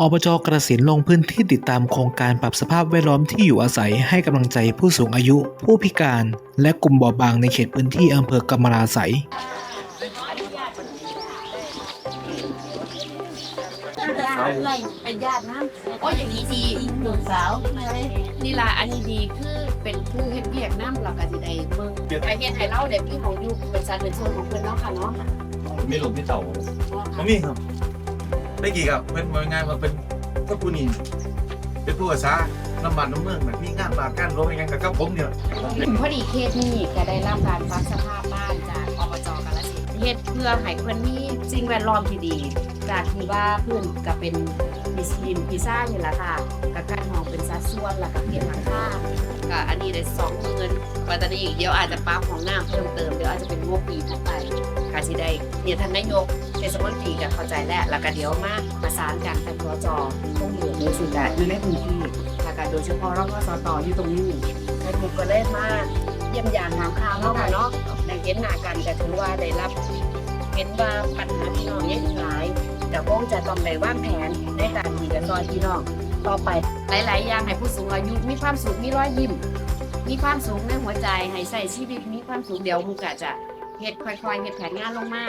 อบจกระสินธุ์ลงพื้นที่ติดตามโครงการปรับสภาพแวดล้อมที่อยู่อาศัยให้กำลังใจผู้สูงอายุ ผู้พิการ และกลุ่มบอบบางในเขตพื้นที่อำเภอกำมะลาไสยอะไรเป็นญาตินะโอ้อย่างนี้ดีลูกสาวนี่ล่ะอันนี้ดีคือเป็นผู้เฮ็ดเวียกน้ำเราก็สิได้เบิ่งไอเฮ็ดให้เราได้พี่ของอยู่เป็นสัดเป็นส่วนของเพิ่นเนาะค่ะเนาะมีหลุมมีเต่าไม่มีครับ ได้กี่ครับเป็นงานมาเป็นก็ผู้นี่เป็นผู้อาสาน้ำมันน้ำเมืองแบบมีงานมากั้นรถยังกับผมเนี่ยพอดีเขตนี้ก็ได้รับการปรับสภาพบ้านจากอบจกาฬสินเฮ็ดเพื่อให้เพิ่นมีสิ่งแวดล้อมที่ดี จากที่ว่าเพิ่อนก็เป็นมิสลิมพิซ่านี่แหละค่ะก็กั้นห้องเป็นสัดส่วนแล้วก็เปลี่ยนหลังคา ก็อันนี้ได้20,000ปัตตานีเดี๋ยวอาจจะปรับของน้ำเพิ่มเติมเดี๋ยวอาจจะเป็นงบปีถัดไปก็สิได้เนี่ยท่านนายกเทศมนตรีก็เข้าใจแล้วแล้วก็เดี๋ยวมาประสานกันกับสจตรงเหนือในสิ่งใดในพื้นที่แล้วก็โดยเฉพาะรอบสตอยู่ตรงนี้ในกลุ่มก็ได้มาเยี่ยมยามถามข่าวเนาะค่ะเนาะได้เห็นหน้ากันก็ถือว่าได้รับเห็นว่าปัญหาพี่น้องเนี่ยหลายแต่คงจะต้องได้วางแผนในการดีกันซอยพี่น้อง ต่อไป หลาย ๆ อย่างให้ผู้สูงอายุมีความสุขมีรอยยิ้มมีความสุขในหัวใจให้ใส่ชีวิตมีความสุขเดี๋ยวมูกะจะเฮ็ดค่อย ๆเฮ็ดแผนงานลงมา